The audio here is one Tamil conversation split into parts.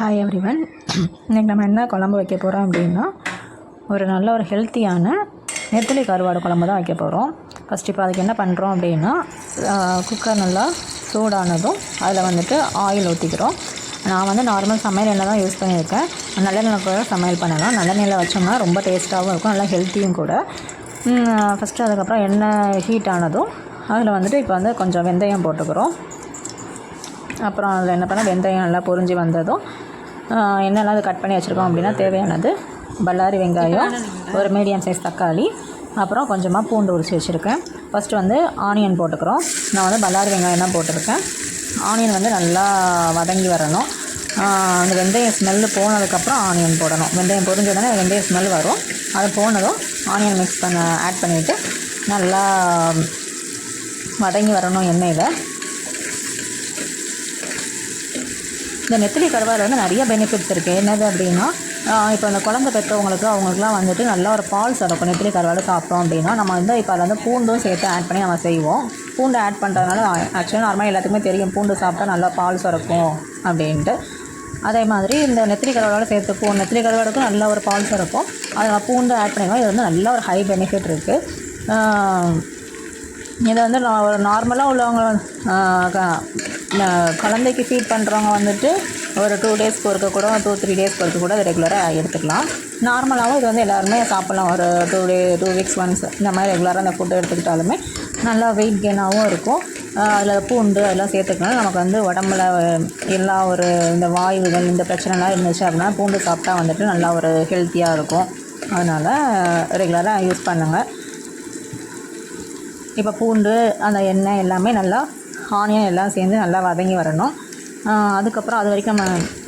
ஹாய் எவ்ரிவன் இன்றைக்கி நம்ம என்ன குழம்பு வைக்க போகிறோம் அப்படின்னா ஒரு நல்ல ஒரு ஹெல்த்தியான நெத்திலி கருவாடு குழம்பு தான் வைக்க போகிறோம் ஃபஸ்ட் இப்போ அதுக்கு என்ன பண்ணுறோம் அப்படின்னா குக்கர் நல்லா சூடானதும் அதில் வந்துட்டு ஆயில் ஊற்றிக்கிறோம் நான் வந்து நார்மல் சமையல் எண்ணெய் தான் யூஸ் பண்ணியிருக்கேன். நல்லெண்ணெய் கூட சமையல் பண்ணலாம். நல்லெண்ணெயில் வச்சோம்னா ரொம்ப டேஸ்ட்டாகவும் இருக்கும் நல்லா ஹெல்த்தியும் கூட. ஃபஸ்ட்டு அதுக்கப்புறம் எண்ணெய் ஹீட் ஆனதும் அதில் வந்துட்டு இப்போ வந்து கொஞ்சம் வெந்தயம் போட்டுக்கிறோம். அப்புறம் அதில் என்ன பண்ணால் வெந்தயம் நல்லா பொறிஞ்சி வந்ததும் என்னெல்லாம் அது கட் பண்ணி வச்சுருக்கோம் அப்படின்னா தேவையானது பல்லாரி வெங்காயம் ஒரு மீடியம் சைஸ் தக்காளி அப்புறம் கொஞ்சமாக பூண்டு உரிச்சு வச்சுருக்கேன். ஃபஸ்ட்டு வந்து ஆனியன் போட்டுக்கிறோம். நான் வந்து பல்லாரி வெங்காயம் தான் போட்டிருக்கேன். ஆனியன் வந்து நல்லா வதங்கி வரணும். அந்த வெந்தயம் ஸ்மெல்லு போனதுக்கப்புறம் ஆனியன் போடணும். வெந்தயம் பொறிஞ்ச உடனே வெந்தயம் ஸ்மெல் வரும். அது போனதும் ஆனியன் மிக்ஸ் பண்ண ஆட் பண்ணிவிட்டு நல்லா வதங்கி வரணும் எண்ணெயில். இந்த நெத்திலி கருவாடு வந்து நிறைய பெனிஃபிட்ஸ் இருக்குது என்னது அப்படின்னா இப்போ அந்த குழந்தை பெற்றவங்களுக்கு அவங்களுக்குலாம் வந்துட்டு நல்லா ஒரு பால் சுரக்கும் நெத்திலி கருவாடு சாப்பிட்டோம் அப்படின்னா நம்ம வந்து இப்போ அதில் வந்து பூண்டும் சேர்த்து ஆட் பண்ணி நம்ம செய்வோம். பூண்டு ஆட் பண்ணுறதுனால ஆக்சுவலாக நார்மலாக எல்லாத்துக்குமே தெரியும். பூண்டு சாப்பிட்டா நல்லா பால் சுரக்கும் அப்படின்ட்டு. அதே மாதிரி இந்த நெத்திலி கருவாடோட சேர்த்து பூ நெத்திலி கருவாடுக்கும் நல்ல ஒரு பால்ஸ் இருக்கும் அதில் பூண்டு ஆட் பண்ணிடுவோம் இது வந்து நல்ல ஒரு ஹை பெனிஃபிட் இருக்குது இதை வந்து நான் ஒரு நார்மலாக உள்ளவங்க குழந்தைக்கு ஃபீட் பண்ணுறவங்க வந்துட்டு ஒரு டூ டேஸ்க்கு ஒருக்க கூட டூ த்ரீ டேஸ்க்கு ஒருக்க கூட ரெகுலராக எடுத்துக்கலாம். நார்மலாகவும் இது வந்து எல்லாருமே சாப்பிட்லாம். ஒரு two day two weeks once இந்த மாதிரி ரெகுலராக அந்த ஃபுட்டு எடுத்துக்கிட்டாலுமே நல்லா வெயிட் கெயினாகவும் இருக்கும். அதில் பூண்டு அதெல்லாம் சேர்த்துக்கனால நமக்கு வந்து உடம்புல எல்லா ஒரு இந்த வாயுகள் இந்த பிரச்சனைலாம் இருந்துச்சு அப்படின்னா பூண்டு சாப்பிட்டா வந்துட்டு நல்லா ஒரு ஹெல்த்தியாக இருக்கும். அதனால் ரெகுலராக யூஸ் பண்ணுங்கள் இப்போ பூண்டு அந்த எண்ணெய் எல்லாமே நல்லா ஆனியன் எல்லாம் சேர்ந்து நல்லா வதங்கி வரணும். அதுக்கப்புறம் அது வரைக்கும் நம்ம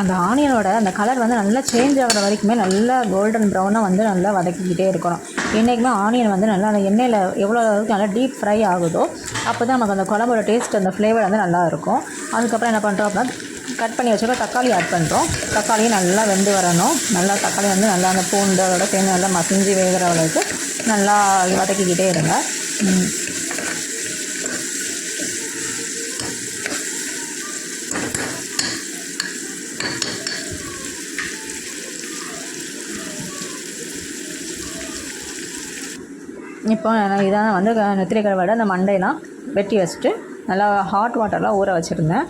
அந்த ஆனியனோட அந்த கலர் வந்து நல்லா சேஞ்ச் ஆகிற வரைக்குமே நல்லா கோல்டன் ப்ரௌனாக வந்து நல்லா வதக்கிக்கிட்டே இருக்கணும். என்றைக்குமே ஆனியன் வந்து நல்லா அந்த எண்ணெயில் எவ்வளோ அளவுக்கு நல்லா டீப் ஃப்ரை ஆகுதோ அப்போ தான் நமக்கு அந்த குழம்போட டேஸ்ட் அந்த ஃப்ளேவர் வந்து நல்லா இருக்கும். அதுக்கப்புறம் என்ன பண்ணுறோம் அப்படின்னா கட் பண்ணி வச்சுக்க தக்காளி ஆட் பண்ணுறோம் தக்காளியும் நல்லா வெந்து வரணும். நல்லா தக்காளி வந்து நல்லா அந்த பூண்டு அதோட சேர்ந்து நல்லா மசிஞ்சு வேகிற அளவுக்கு நல்லா வதக்கிக்கிட்டே இருங்க. இப்போ இதான் வந்து க- விட அந்த மண்டையெல்லாம் வெட்டி வச்சுட்டு நல்லா ஹாட் வாட்டர்லாம் ஊற வச்சுருந்தேன்.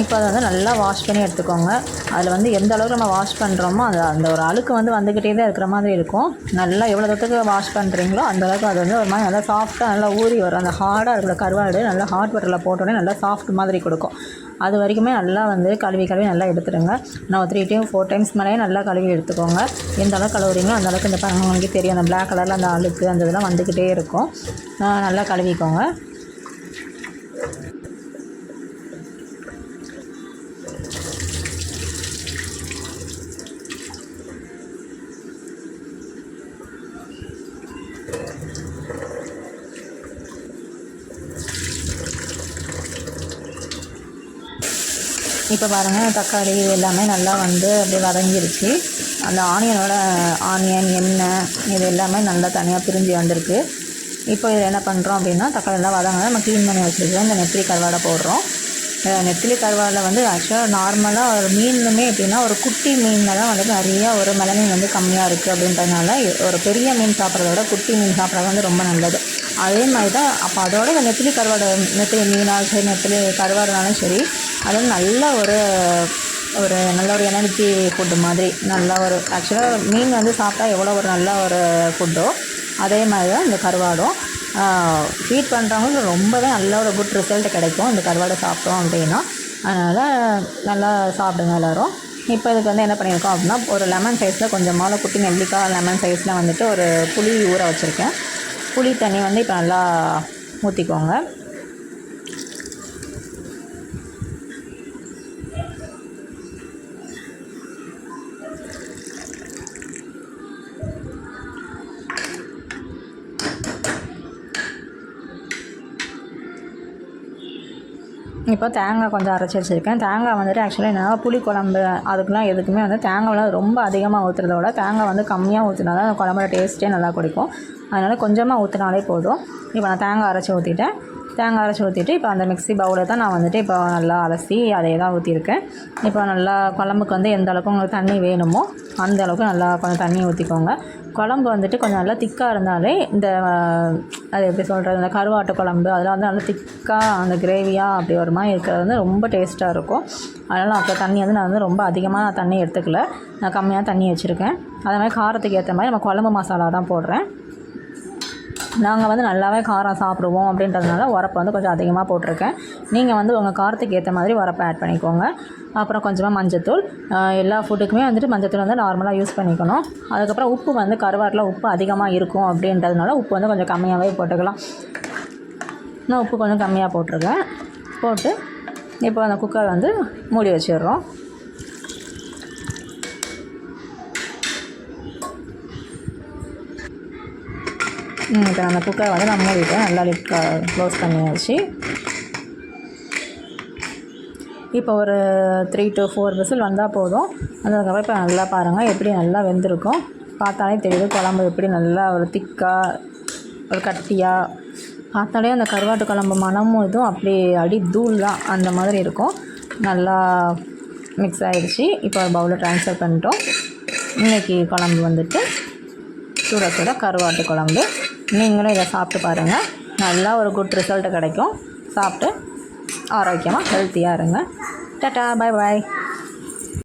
இப்போ அதை வந்து நல்லா வாஷ் பண்ணி எடுத்துக்கோங்க. அதில் வந்து எந்த அளவுக்கு நம்ம வாஷ் பண்ணுறோமோ அது அந்த ஒரு அழுக்கு வந்து வந்துக்கிட்டே தான் இருக்கிற மாதிரி இருக்கும். நல்லா எவ்வளோ தூரத்துக்கு வாஷ் பண்ணுறீங்களோ அந்த அளவுக்கு அது வந்து ஒரு மாதிரி நல்லா சாஃப்ட்டாக நல்லா ஊறி வரும். அந்த ஹார்டாக இருக்கிற கருவாடு நல்லா ஹாட் வாட்டரில் போட்டோன்னே நல்லா சாஃப்ட் மாதிரி கொடுக்கும். அது வரைக்குமே நல்லா வந்து கழுவி கழுவி நல்லா எடுத்துடுங்க. நான் த்ரீ டைம் ஃபோர் டைம்ஸ் மேலேயே நல்லா கழுவி எடுத்துக்கோங்க. எந்த அளவுக்கு கழுவுறீங்களோ அந்த அளவுக்கு இந்த உங்களுக்கு தெரியும். அந்த பிளாக் கலரில் அந்த அழுக்கு அந்த இதெல்லாம் வந்துக்கிட்டே இருக்கும். நல்லா கழுவிக்கோங்க. இப்போ பாருங்கள் தக்காளி இது எல்லாமே நல்லா வந்து அப்படியே வதங்கிருச்சு அந்த ஆனியனோட ஆனியன் எண்ணெய் இது எல்லாமே நல்லா தனியாக பிரிஞ்சு வந்திருக்கு. இப்போ இதில் என்ன பண்ணுறோம் அப்படின்னா தக்காளி எல்லாம் வதங்க நம்ம க்ளீன் பண்ணி வச்சுருக்கோம். இந்த நெத்திலி கருவாடை போடுறோம். நெத்திலி கருவாடில் வந்து ஆக்சுவலாக நார்மலாக ஒரு மீனுமே எப்படின்னா ஒரு குட்டி மீனில் தான் வந்து நிறையா ஒரு மெலனின் வந்து கம்மியாக இருக்குது அப்படின்றதுனால ஒரு பெரிய மீன் சாப்பிட்றத விட குட்டி மீன் சாப்பிட்றது வந்து ரொம்ப நல்லது. அதே மாதிரி தான் அப்போ அதோட அந்த நெத்திலி கருவாடு நெத்திலி மீனாலும் சரி நெத்திலி கருவாடுனாலும் சரி அது நல்ல ஒரு ஒரு நல்ல ஒரு எனர்ஜி ஃபுட்டு மாதிரி நல்ல ஒரு ஆக்சுவலாக மீன் வந்து சாப்பிட்டா எவ்வளோ ஒரு நல்ல ஒரு ஃபுட்டோ அதே மாதிரி தான் இந்த கருவாடும். ஃபீட் பண்ணுறவங்களுக்கு ரொம்பவே நல்ல ஒரு குட் ரிசல்ட் கிடைக்கும் இந்த கருவாடை சாப்பிட்டோம் அப்படின்னா. அதனால் நல்லா சாப்பிடுங்க எல்லோரும். இப்போ இதுக்கு வந்து என்ன பண்ணியிருக்கோம் அப்படின்னா ஒரு லெமன் சைஸில் கொஞ்சமாக குட்டி நெல்லிக்காய் லெமன் சைஸில் வந்துட்டு ஒரு புளி ஊற வச்சுருக்கேன். புளி தண்ணி வந்து இப்போ நல்லா ஊற்றிக்கோங்க இப்போ தேங்காய் கொஞ்சம் அரைச்சி வச்சுருக்கேன். தேங்காய் வந்துட்டு ஆக்சுவலாக என்னென்னா புளி குழம்பு அதுக்கெலாம் எதுக்குமே வந்து தேங்காய்லாம் ரொம்ப அதிகமாக ஊற்றுறத விட தேங்காய் வந்து கம்மியாக ஊற்றினா தான் குழம்போட டேஸ்ட்டே நல்லா கொடுக்கும். அதனால் கொஞ்சமாக ஊற்றினாலே போதும். இப்போ நான் தேங்காய் அரைச்சி ஊற்றிட்டேன் தேங்காய் அரைச்சி ஊற்றிட்டு இப்போ அந்த மிக்ஸி பவுலில் தான் நான் வந்துட்டு இப்போ நல்லா அலசி அதை தான் ஊற்றிருக்கேன் இப்போ நல்லா குழம்புக்கு வந்து எந்த அளவுக்கு உங்களுக்கு தண்ணி வேணுமோ அந்த அளவுக்கு நல்லா கொஞ்சம் தண்ணி ஊற்றிக்கோங்க குழம்பு வந்துட்டு கொஞ்சம் நல்லா திக்காக இருந்தாலே இந்த அது எப்படி சொல்கிறது இந்த கருவாட்டு குழம்பு அதெல்லாம் வந்து நல்லா திக்காக அந்த கிரேவியாக அப்படி ஒரு மாதிரி இருக்கிறது வந்து ரொம்ப டேஸ்ட்டாக இருக்கும். அதனால் அப்போ தண்ணி வந்து நான் வந்து ரொம்ப அதிகமாக நான் தண்ணி எடுத்துக்கல. நான் கம்மியாக தண்ணி வச்சுருக்கேன். அதே மாதிரி காரத்துக்கு ஏற்ற மாதிரி நம்ம குழம்பு மசாலா தான் போடுறேன். நாங்கள் வந்து நல்லாவே காரம் சாப்பிடுவோம் அப்படின்றதுனால உரப்பு வந்து கொஞ்சம் அதிகமாக போட்டிருக்கேன். நீங்கள் வந்து உங்கள் காரத்துக்கு ஏற்ற மாதிரி உரப்பை ஆட் பண்ணிக்கோங்க. அப்புறம் கொஞ்சமாக மஞ்சத்தூள் எல்லா ஃபுட்டுக்குமே வந்துட்டு மஞ்சத்தூள் வந்து நார்மலாக யூஸ் பண்ணிக்கணும். அதுக்கப்புறம் உப்பு வந்து கருவாட்டில் உப்பு அதிகமாக இருக்கும் அப்படின்றதுனால உப்பு வந்து கொஞ்சம் கம்மியாகவே போட்டுக்கலாம். நான் உப்பு கொஞ்சம் கம்மியாக போட்டிருக்கேன். போட்டு இப்போ அந்த குக்கர் வந்து மூடி வச்சிடுறோம். இப்போ அந்த குக்கரை வந்து நான் மூடிட்டேன் நல்லா லிப் க்ளோஸ் பண்ணியாச்சு இப்போ ஒரு த்ரீ டு ஃபோர் விசில் வந்தால் போதும் அதுக்கப்புறம் இப்போ நல்லா பாருங்கள் எப்படி நல்லா வெந்திருக்கும் பார்த்தாலே தெரியுது குழம்பு எப்படி நல்லா ஒரு திக்காக ஒரு கட்டியாக பார்த்தாலே அந்த கருவாட்டு குழம்பு மணமும் இதுவும் அப்படி அடி தூள் தான் அந்த மாதிரி இருக்கும் நல்லா மிக்ஸ் ஆகிடுச்சு இப்போ ஒரு பவுலில் ட்ரான்ஸ்ஃபர் பண்ணிட்டோம் இன்றைக்கி குழம்பு வந்துட்டு சுட சுட கருவாட்டு குழம்பு நீங்களும் இதை சாப்பிட்டு பாருங்கள் நல்லா ஒரு குட் ரிசல்ட்டு கிடைக்கும். சாப்பிட்டு ஆரோக்கியமாக ஹெல்த்தியாக இருங்க. Tata bye bye